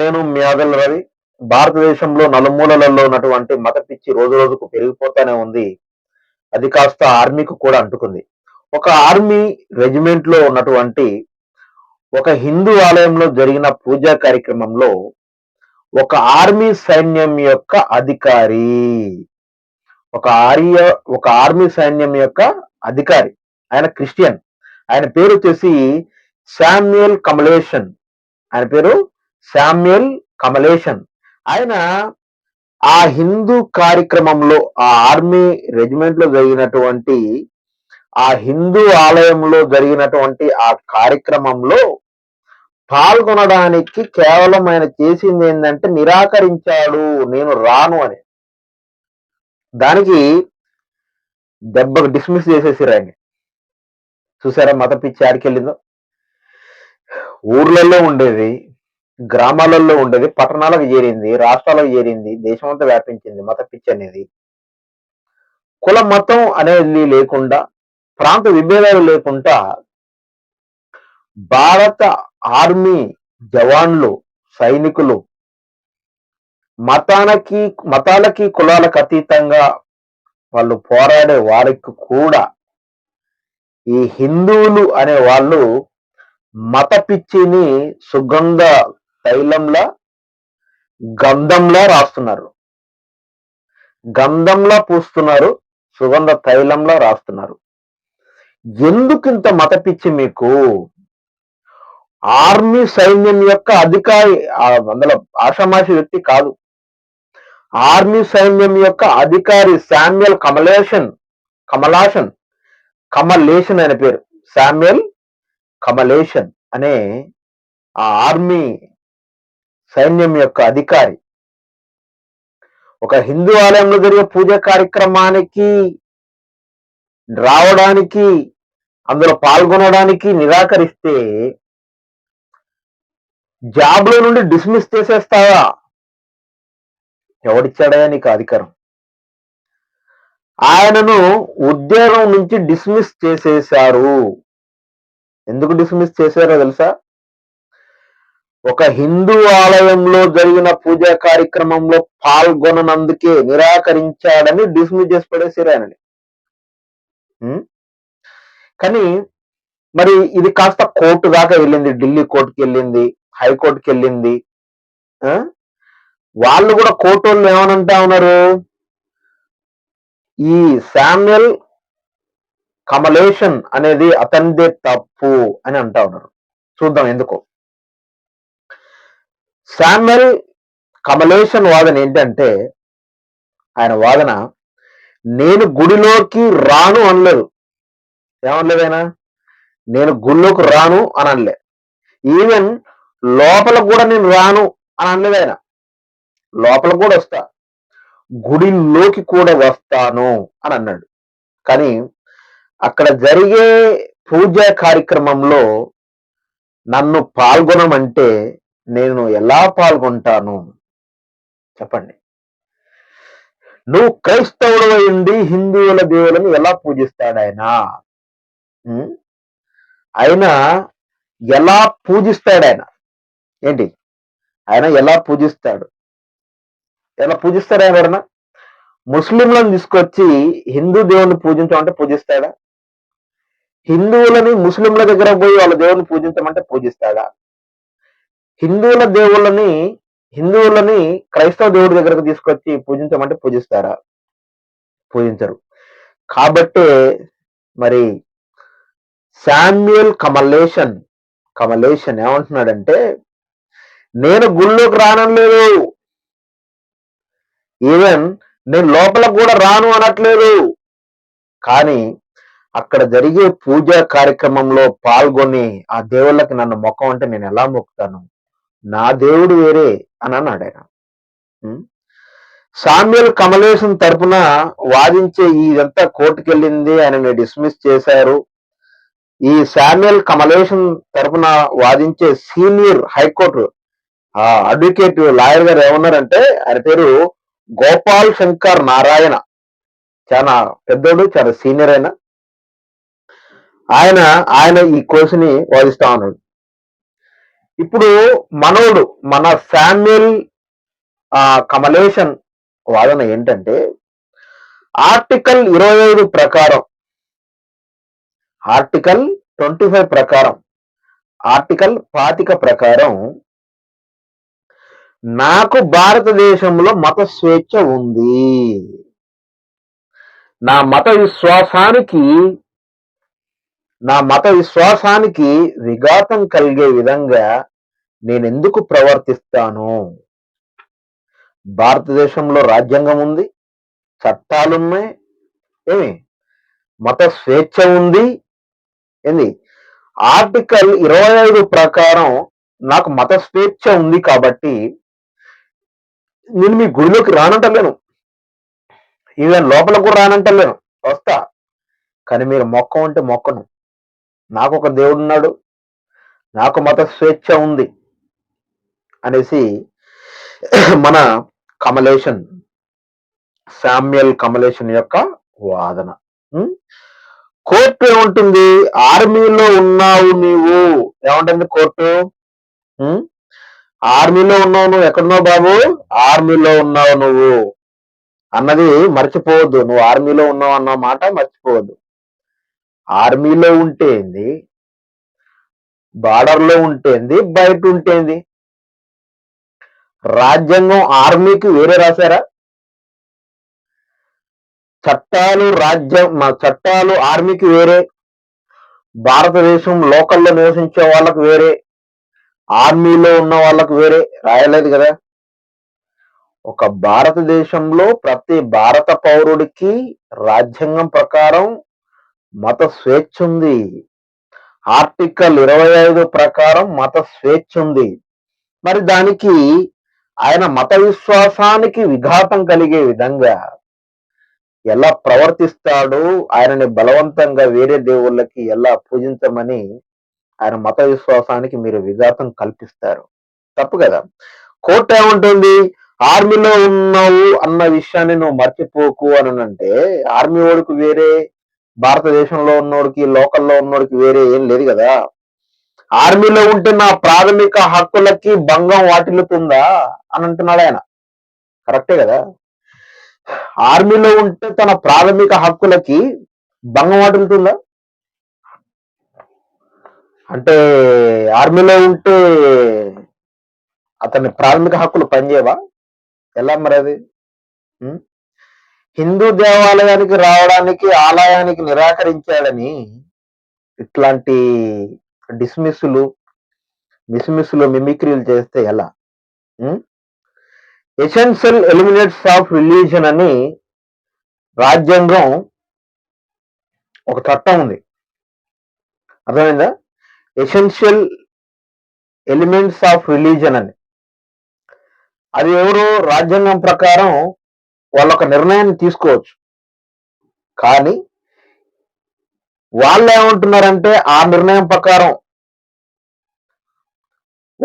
నేను మీ ఆదల్ రవి భారతదేశంలో నలుమూలలలో ఉన్నటువంటి మత పిచ్చి రోజు రోజుకు పెరిగిపోతానే ఉంది. అది కాస్త ఆర్మీకి కూడా అంటుకుంది. ఒక ఆర్మీ రెజిమెంట్లో ఉన్నటువంటి ఒక హిందూ ఆలయంలో జరిగిన పూజా కార్యక్రమంలో ఒక ఆర్మీ సైన్యం యొక్క అధికారి ఒక ఆర్య ఒక ఆర్మీ సైన్యం యొక్క అధికారి ఆయన క్రిస్టియన్. ఆయన పేరు వచ్చేసి శామ్యుయల్ కమలేషన్ ఆయన పేరు శామ్యుల్ కమలేషన్ ఆయన ఆ హిందూ కార్యక్రమంలో ఆ ఆర్మీ రెజిమెంట్లో జరిగినటువంటి ఆ హిందూ ఆలయంలో జరిగినటువంటి ఆ కార్యక్రమంలో పాల్గొనడానికి కేవలం ఆయన చేసింది ఏంటంటే నిరాకరించాడు నేను రాను అని. దానికి దెబ్బకు డిస్మిస్ చేసేసారు ఆయన చూసారా మత పిచ్చి ఆడికెళ్ళిందో? ఊర్లలో ఉండేది. గ్రామాలలో ఉండేది పట్టణాలకు చేరింది రాష్ట్రాలకు చేరింది దేశమంతా వ్యాపించింది మత పిచ్చి అనేది. కుల మతం అనేది లేకుండా ప్రాంత విభేదాలు లేకుండా భారత ఆర్మీ జవాన్లు సైనికులు మతానికి మతాలకి కులాలకు అతీతంగా వాళ్ళు పోరాడే వారికి కూడా ఈ హిందువులు అనే వాళ్ళు మత పిచ్చిని సుగంధ తైలంలా గంధంలా రాస్తున్నారు. గంధంలా పూస్తున్నారు సుగంధ తైలంలా రాస్తున్నారు. ఎందుకు ఇంత మతపిచ్చి మీకు? ఆర్మీ సైన్యం యొక్క అధికారి అందులో ఆషామాషి వ్యక్తి కాదు. ఆర్మీ సైన్యం యొక్క అధికారి శామ్యుయల్ కమలేషన్ కమలాషన్ కమలేషన్ అనే పేరు. శామ్యుయల్ కమలేషన్ అనే ఆ ఆర్మీ సైన్యం యొక్క అధికారి. ఒక హిందూ ఆలయంలో జరిగే పూజ కార్యక్రమానికి రావడానికి అందులో పాల్గొనడానికి నిరాకరిస్తే జాబ్లో నుండి డిస్మిస్ చేసేస్తావా? ఎవడిచ్చాడయా నీకు అధికారం? ఆయనను ఉద్యోగం నుంచి డిస్మిస్ చేసేశారు. ఎందుకు డిస్మిస్ చేశారో తెలుసా? ఒక హిందూ ఆలయంలో జరిగిన పూజా కార్యక్రమంలో పాల్గొననందుకే నిరాకరించాడని డిస్మిస్ చేసి పడేసారు ఆయనని. కానీ మరి ఇది కాస్త కోర్టు దాకా వెళ్ళింది ఢిల్లీ కోర్టుకి వెళ్ళింది హైకోర్టుకి వెళ్ళింది. ఆ? వాళ్ళు కూడా కోర్టు వాళ్ళు ఏమనంటా ఉన్నారు? ఈ శామ్యుల్ కమలేషన్ అనేది అతనిదే తప్పు అని అంటా ఉన్నారు. చూద్దాం ఎందుకో. శామ్యుల్ కమలేషన్ వాదన ఏంటంటే ఆయన వాదన నేను గుడిలోకి రాను అనలేదు. ఏమనలేదు ఆయన? నేను గుడిలోకి రాను అని అనలే. ఈవెన్ లోపల కూడా నేను రాను అని అనలేదు ఆయన. లోపల కూడా వస్తా. గుడిలోకి కూడా వస్తాను అని అన్నాడు. కానీ అక్కడ జరిగే పూజా కార్యక్రమంలో నన్ను పాల్గొనమంటే నేను ఎలా పాల్గొంటాను? చెప్పండి. నువ్వు క్రైస్తవుడు అయింది హిందువుల దేవులను ఎలా పూజిస్తాడు ఆయన ఆయన ఎలా పూజిస్తాడు ఆయన ఏంటి? ఆయన ఎలా పూజిస్తాడు? ఎలా పూజిస్తాడు ఆయన ఎవరన్నా ముస్లింలను తీసుకొచ్చి హిందూ దేవుని పూజించమంటే పూజిస్తాడా? హిందువులని ముస్లింల దగ్గర పోయి వాళ్ళ దేవుని పూజించమంటే పూజిస్తాడా? హిందువుల దేవుళ్ళని హిందువులని క్రైస్తవ దేవుడి దగ్గరకు తీసుకొచ్చి పూజించమంటే పూజిస్తారా? పూజించరు. కాబట్టే మరి శామ్యుయల్ కమలేషన్ కమలేషన్ ఏమంటున్నాడంటే నేను గుళ్ళోకి రానలేదు ఈవెన్ నేను లోపల కూడా రాను అనట్లేదు. కానీ అక్కడ జరిగే పూజా కార్యక్రమంలో పాల్గొని ఆ దేవుళ్ళకి నన్ను మొక్కం అంటే నేను ఎలా మొక్కుతాను? నా దేవుడు వేరే అని అన్నాడు ఆయన. సామ్యుల్ కమలేషన్ తరపున వాదించే ఇదంతా కోర్టుకెళ్ళింది ఆయనని డిస్మిస్ చేశారు. ఈ శామ్యుల్ కమలేషన్ తరపున వాదించే సీనియర్ హైకోర్టు ఆ అడ్వకేట్ లాయర్ గారు ఏమన్నారంటే ఆయన పేరు గోపాల్ శంకర్ నారాయణ. చాలా పెద్దోడు చాలా సీనియర్ అయిన ఆయన ఆయన ఈ కోర్సుని వాదిస్తా ఉన్నాడు. ఇప్పుడు మనోడు మన శామ్యుల్ ఆ, కమలేషన్ వాదన ఏంటంటే ఆర్టికల్ ఇరవై ఐదు ప్రకారం ఆర్టికల్ ట్వంటీ ఫైవ్ ప్రకారం ఆర్టికల్ పాతిక ప్రకారం నాకు భారతదేశంలో మత స్వేచ్ఛ ఉంది. నా మత విశ్వాసానికి నా మత విశ్వాసానికి విఘాతం కలిగే విధంగా నేను ఎందుకు ప్రవర్తిస్తాను? భారతదేశంలో రాజ్యాంగం ఉంది చట్టాలున్నాయి ఏమి? మత స్వేచ్ఛ ఉంది ఏంది? ఆర్టికల్ ఇరవై ఐదు ప్రకారం నాకు మత స్వేచ్ఛ ఉంది కాబట్టి నేను మీ గుడిలోకి రానంటలేను. ఈవెన్ లోపల కూడా రానంటలేను. వస్తా. కానీ మీరు మొక్క ఉంటే మొక్కను. నాకు ఒక దేవుడు ఉన్నాడు నాకు మత స్వేచ్ఛ ఉంది అనేసి మన కమలేషన్ శామ్యుయల్ కమలేషన్ యొక్క వాదన. కోర్టు ఏముంటుంది? ఆర్మీలో ఉన్నావు నీవు. ఏముంటుంది కోర్టు? ఆర్మీలో ఉన్నావు నువ్వు. ఎక్కడున్నావు బాబు? ఆర్మీలో ఉన్నావు నువ్వు. అన్నది మర్చిపోవద్దు. నువ్వు ఆర్మీలో ఉన్నావు అన్న మాట మర్చిపోవద్దు. ఆర్మీలో ఉంటేంది బార్డర్లో ఉంటేంది బయట ఉంటేంది రాజ్యాంగం ఆర్మీకి వేరే రాశారా? చట్టాలు రాజ్యం మా చట్టాలు ఆర్మీకి వేరే. భారతదేశం లోకల్లో నివసించే వాళ్ళకు వేరే. ఆర్మీలో ఉన్న వాళ్ళకు వేరే. రాయలేదు కదా? ఒక భారతదేశంలో ప్రతి భారత పౌరుడికి రాజ్యాంగం ప్రకారం మత స్వేచ్ఛ ఉంది ఆర్టికల్ ఇరవై ఐదు ప్రకారం మత స్వేచ్ఛ ఉంది మరి దానికి ఆయన మత విశ్వాసానికి విఘాతం కలిగే విధంగా ఎలా ప్రవర్తిస్తాడు? ఆయనని బలవంతంగా వేరే దేవుళ్ళకి ఎలా పూజించమని ఆయన మత విశ్వాసానికి మీరు విఘాతం కల్పిస్తారు? తప్పు కదా. కోర్టు ఏముంటుంది? ఆర్మీలో ఉన్నావు అన్న విషయాన్ని నువ్వు మర్చిపోకు అని అంటే ఆర్మీ వాడికి వేరే భారతదేశంలో ఉన్నోడికి లోకల్లో ఉన్నోడికి వేరే ఏం లేదు కదా. ఆర్మీలో ఉంటే నా ప్రాథమిక హక్కులకి భంగం వాటిల్లుతుందా? అని అంటున్నాడు ఆయన. కరెక్టే కదా. ఆర్మీలో ఉంటే తన ప్రాథమిక హక్కులకి భంగం వాటిల్లుతుందా? అంటే ఆర్మీలో ఉంటే అతని ప్రాథమిక హక్కులు పనిచేయవా? ఎలా మరి అది? హిందూ దేవాలయానికి రావడానికి ఆలయానికి నిరాకరించాడని ఇట్లాంటి డిస్మిస్సులు మిస్మిస్సులు మిమిక్రీలు చేస్తే ఎలా? ఎసెన్షియల్ ఎలిమినేట్స్ ఆఫ్ రిలీజన్ అని రాజ్యాంగం ఒక చట్టం ఉంది. అర్థమైందా? ఎసెన్షియల్ ఎలిమెంట్స్ ఆఫ్ రిలీజన్ అని. అది ఎవరు? రాజ్యాంగం ప్రకారం వాళ్ళ ఒక నిర్ణయాన్ని తీసుకోవచ్చు. కానీ వాళ్ళు ఏమంటున్నారంటే ఆ నిర్ణయం ప్రకారం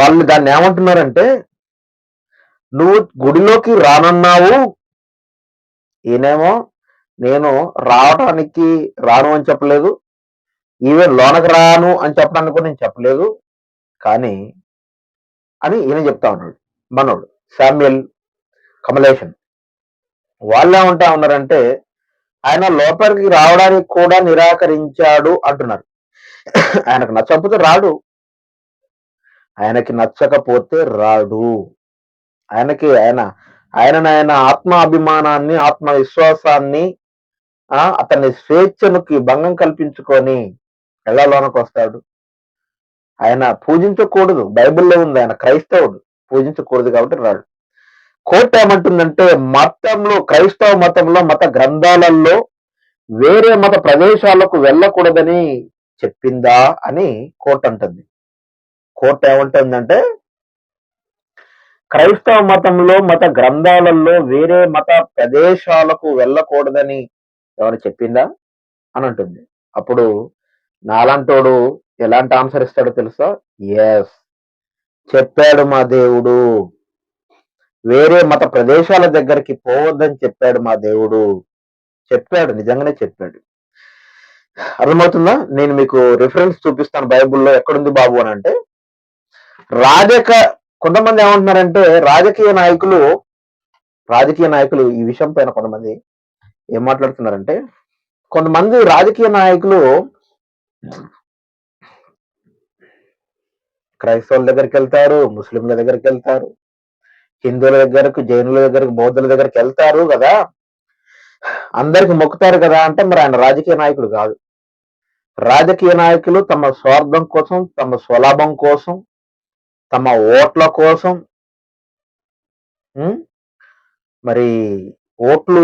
వాళ్ళు దాన్ని ఏమంటున్నారంటే నువ్వు గుడిలోకి రానన్నావు. ఈయనేమో నేను రావడానికి రాను అని చెప్పలేదు. ఈవెన్ లోనకి రాను అని చెప్పడానికి కూడా నేను చెప్పలేదు. కానీ అని ఈయన చెప్తా ఉన్నాడు. మనోడు. శామ్యుల్ కమలేషన్ వాళ్ళు ఉంటా ఉన్నారంటే ఆయన లోపలికి రావడానికి కూడా నిరాకరించాడు అంటున్నారు. ఆయనకు నచ్చకపోతే రాడు. ఆయనకి నచ్చకపోతే రాడు. ఆయనకి ఆయన ఆయన ఆయన ఆత్మ అభిమానాన్ని ఆత్మవిశ్వాసాన్ని ఆ అతని స్వేచ్ఛనుకి భంగం కల్పించుకొని ఎలా వస్తాడు. ఆయన పూజించకూడదు. బైబిల్లో ఉంది. ఆయన క్రైస్తవుడు. పూజించకూడదు కాబట్టి రాడు. కోర్టు ఏమంటుందంటే మతంలో క్రైస్తవ మతంలో మత గ్రంథాలలో వేరే మత ప్రదేశాలకు వెళ్ళకూడదని చెప్పిందా అని కోర్టు అంటుంది. కోర్టు ఏమంటుందంటే క్రైస్తవ మతంలో మత గ్రంథాలలో వేరే మత ప్రదేశాలకు వెళ్ళకూడదని ఎవరు చెప్పిందా అని అంటుంది. అప్పుడు నాలాంటోడు ఎలాంటి ఆన్సర్ ఇస్తాడో తెలుసా? ఎస్ చెప్పాడు మా దేవుడు. వేరే మత ప్రదేశాల దగ్గరికి పోవద్దని చెప్పాడు మా దేవుడు. చెప్పాడు నిజంగానే చెప్పాడు. అర్థమవుతుందా? నేను మీకు రిఫరెన్స్ చూపిస్తాను బైబిల్లో ఎక్కడుంది బాబు అని అంటే రాజక కొంతమంది ఏమంటున్నారంటే రాజకీయ నాయకులు రాజకీయ నాయకులు ఈ విషయం పైన కొంతమంది ఏం మాట్లాడుతున్నారంటే కొంతమంది రాజకీయ నాయకులు క్రైస్తవుల దగ్గరికి వెళ్తారు ముస్లింల దగ్గరికి వెళ్తారు హిందువుల దగ్గరకు జైనుల దగ్గరకు బౌద్ధుల దగ్గరికి వెళ్తారు కదా. అందరికి మొక్కుతారు కదా అంటే మరి ఆయన రాజకీయ నాయకుడు కాదు. రాజకీయ నాయకులు తమ స్వార్థం కోసం తమ స్వలాభం కోసం తమ ఓట్ల కోసం మరి ఓట్లు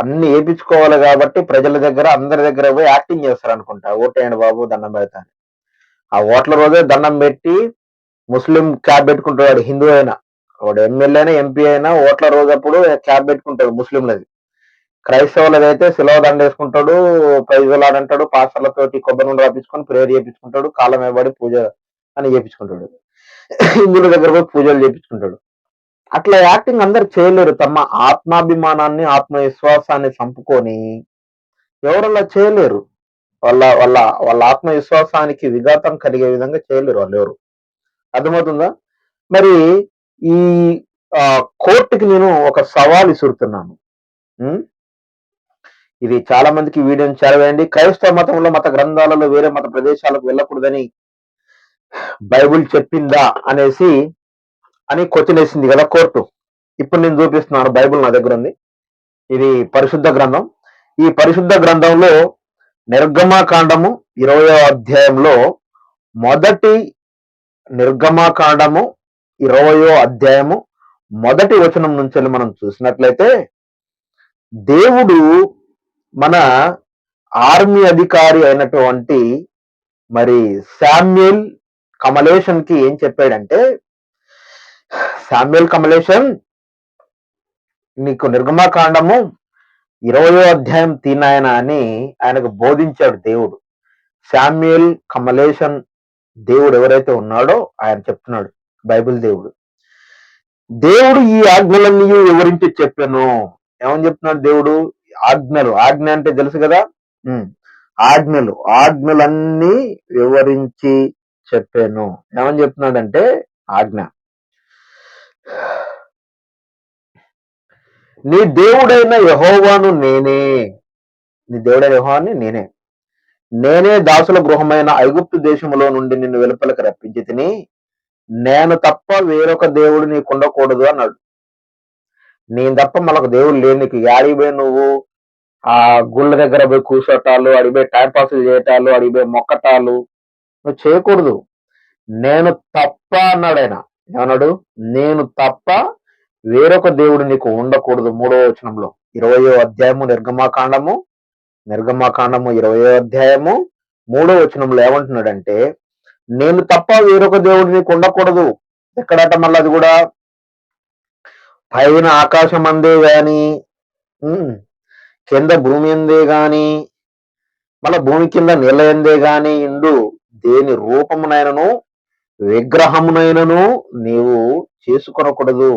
అన్ని వేయించుకోవాలి కాబట్టి ప్రజల దగ్గర అందరి దగ్గర పోయి యాక్టింగ్ చేస్తారు అనుకుంటా ఓటేయండి బాబు దండం పెడతాను. ఆ ఓట్ల రోజే దండం పెట్టి ముస్లిం క్యాబ్ పెట్టుకుంటాడు హిందూ అయినా. వాడు ఎమ్మెల్యే అయినా ఎంపీ అయినా ఓట్ల రోజు అప్పుడు క్యాబ్ పెట్టుకుంటాడు ముస్లింలది. క్రైస్తవులదైతే సిలవ దండ వేసుకుంటాడు ప్రైజులాడంటాడు పాస్టర్లతోటి కొబ్బరి నుండి రాపించుకొని ప్రేయర్ చేయించుకుంటాడు కాలం వేయబడి పూజ అని చేపించుకుంటాడు హిందువుల దగ్గర పోయి పూజలు చేపించుకుంటాడు అట్లా యాక్టింగ్ అందరు చేయలేరు. తమ ఆత్మాభిమానాన్ని ఆత్మవిశ్వాసాన్ని చంపుకొని ఎవరలా చేయలేరు. వాళ్ళ వాళ్ళ వాళ్ళ ఆత్మవిశ్వాసానికి విఘాతం కలిగే విధంగా చేయలేరు వాళ్ళు ఎవరు. అర్థమవుతుందా? మరి ఈ కోర్టుకి నేను ఒక సవాల్ ఇసురుతున్నాను ఇది చాలా మందికి వీడియోని చేరవేయండి. క్రైస్తవ మతంలో మత గ్రంథాలలో వేరే మత ప్రదేశాలకు వెళ్ళకూడదని బైబిల్ చెప్పిందా అనేసి అని క్వశ్చన్ వేసింది కదా కోర్టు. ఇప్పుడు నేను చూపిస్తున్నాను బైబిల్ నా దగ్గర ఉంది. ఇది పరిశుద్ధ గ్రంథం. ఈ పరిశుద్ధ గ్రంథంలో నిర్గమాకాండము ఇరవయో అధ్యాయంలో మొదటి నిర్గమాకాండము ఇరవయో అధ్యాయము మొదటి వచనం నుంచి మనం చూసినట్లయితే దేవుడు మన ఆర్మీ అధికారి అయినటువంటి మరి శామ్యుల్ కమలేషన్కి ఏం చెప్పాడంటే శామ్యుల్ కమలేషన్ నీకు నిర్గమాకాండము ఇరవయో అధ్యాయం తీనాయన అని ఆయనకు బోధించాడు దేవుడు. శామ్యుల్ కమలేషన్ దేవుడు ఎవరైతే ఉన్నాడో ఆయన చెప్తున్నాడు. బైబిల్ దేవుడు. దేవుడు ఈ ఆజ్ఞలన్నీ వివరించి చెప్పాను? ఏమని చెప్తున్నాడు దేవుడు? ఆజ్ఞలు. ఆజ్ఞ అంటే తెలుసు కదా. ఆజ్ఞలు. ఆజ్ఞలన్నీ వివరించి చెప్పాను. ఏమని చెప్తున్నాడంటే ఆజ్ఞ. నీ దేవుడైన యహోవాను నేనే. నీ దేవుడైన యహోవాని నేనే. నేనే దాసుల గృహమైన ఐగుప్తు దేశములో నుండి నిన్ను వెలుపలకు రప్పించి తిని నేను తప్ప వేరొక దేవుడు నీకు ఉండకూడదు అన్నాడు. నేను తప్ప మనకు దేవుడు లేని. నీకు యాడిపోయి నువ్వు ఆ గుళ్ళ దగ్గర పోయి కూర్చోటాలు అడిగిపోయి టైం చేయటాలు అడిగిపోయి మొక్కటాలు నువ్వు చేయకూడదు. నేను తప్ప అన్నాడు ఆయన. ఏమన్నాడు? నేను తప్ప వేరొక దేవుడు నీకు ఉండకూడదు. మూడవ వచనంలో ఇరవయో అధ్యాయము నిర్గమాకాండము నిర్గమాకాండము ఇరవయో అధ్యాయము మూడో వచనంలో ఏమంటున్నాడంటే నేను తప్ప వేరొక దేవుడు నీకు ఉండకూడదు ఎక్కడట మళ్ళీ అది కూడా? పైన ఆకాశం అందే గాని ఉమ్, కింద భూమి అందే గాని మళ్ళా భూమి కింద నీళ్ళ ఎందే గాని ఇండు దేని రూపమునైనను విగ్రహమునైనను నీవు చేసుకొనకూడదు.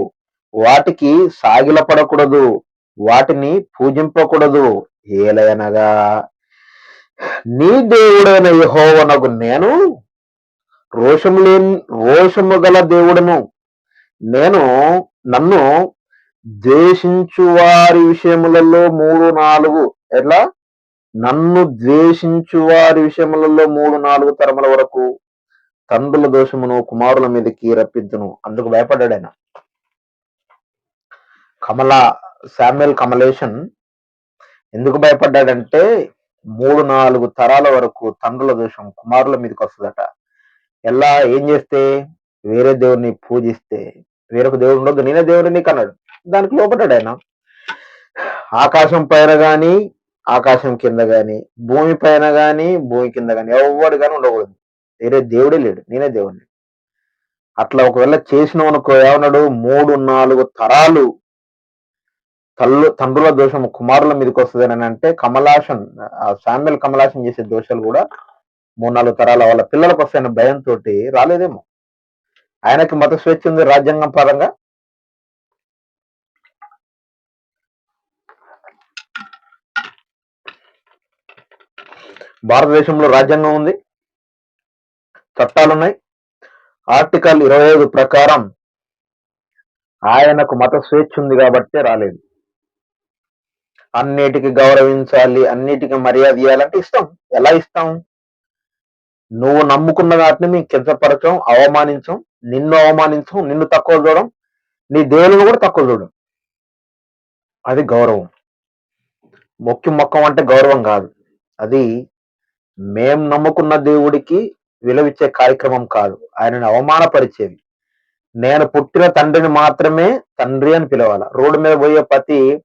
వాటికి సాగిలపడకూడదు. వాటిని పూజింపకూడదు. ఏలయనగా నీ దేవుడైన యహోవనకు నేను రోషము లేని రోషము గల దేవుడను నేను నన్ను ద్వేషించు వారి విషయములలో మూడు నాలుగు ఎట్లా? నన్ను ద్వేషించు వారి విషయములలో మూడు నాలుగు తరముల వరకు తండ్రుల దోషమును కుమారుల మీదకి రప్పించును అందుకు భయపడ్డాడు ఆయన. కమల శామ్యుల్ కమలేషన్ ఎందుకు భయపడ్డాడంటే మూడు నాలుగు తరాల వరకు తండ్రుల దోషం కుమారుల మీదకి వస్తుందట. ఎలా ఏం చేస్తే వేరే దేవుడిని పూజిస్తే వేరొక దేవుడు ఉండొద్దు నేనే దేవుడిని నీకు అన్నాడు. దానికి లోపడ్డాడు ఆయన. ఆకాశం పైన గాని ఆకాశం కింద గాని భూమి పైన గాని భూమి కింద గాని ఎవడు గాని ఉండకూడదు. వేరే దేవుడే లేడు నేనే దేవుడిని అట్లా ఒకవేళ చేసిన అనుకో ఏమన్నాడు? మూడు నాలుగు తరాలు తల్లు తండ్రుల దోషం కుమారుల మీదకి వస్తుంది అని అంటే కమలాషన్ శామ్యుల్ కమలాషన్ చేసే దోషాలు కూడా మూడు నాలుగు తరాల వాళ్ళ పిల్లలకు వస్తాయన్న భయంతో రాలేదేమో. ఆయనకి మత స్వేచ్ఛ ఉంది రాజ్యాంగం పరంగా? భారతదేశంలో రాజ్యాంగం ఉంది. చట్టాలున్నాయి. ఆర్టికల్ ఇరవై ఐదు ప్రకారం ఆయనకు మత స్వేచ్ఛ ఉంది కాబట్టే రాలేదు. అన్నిటికీ గౌరవించాలి అన్నిటికీ మర్యాద ఇవ్వాలంటే ఇస్తాం ఎలా ఇస్తాం? నువ్వు నమ్ముకున్న వాటిని మేము కించపరచం అవమానించం నిన్ను అవమానించం నిన్ను తక్కువ చూడడం నీ దేవులను కూడా తక్కువ చూడడం. అది గౌరవం. మొక్కి మొక్కం అంటే గౌరవం కాదు. అది మేం నమ్ముకున్న దేవుడికి విలువిచ్చే కార్యక్రమం కాదు. ఆయనను అవమానపరిచేది. నేను పుట్టిన తండ్రిని మాత్రమే తండ్రి అని పిలవాల. రోడ్డు మీద పోయే ప్రతి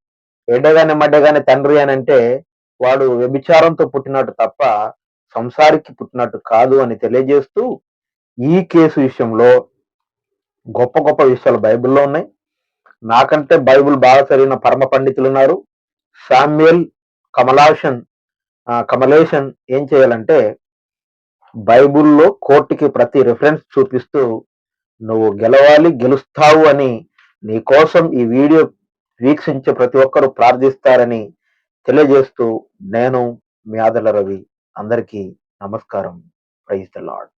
ఎడగాని మడ్డగాని తండ్రి అని అంటే వాడు వ్యభిచారంతో పుట్టినట్టు తప్ప సంసారికి పుట్టినట్టు కాదు అని తెలియజేస్తూ ఈ కేసు విషయంలో గొప్ప గొప్ప విషయాలు బైబిల్లో ఉన్నాయి. నాకంటే బైబిల్ బాగా చదివిన పరమ పండితులు ఉన్నారు. శామ్యుయల్ కమలాషన్ కమలేషన్ ఏం చేయాలంటే బైబిల్లో కోర్టుకి ప్రతి రిఫరెన్స్ చూపిస్తూ నువ్వు గెలవాలి గెలుస్తావు అని నీ కోసం ఈ వీడియో వీక్షించే ప్రతి ఒక్కరూ ప్రార్థిస్తారని తెలియజేస్తూ నేను మీ ఆదల రవి. అందరికీ నమస్కారం. Praise the lord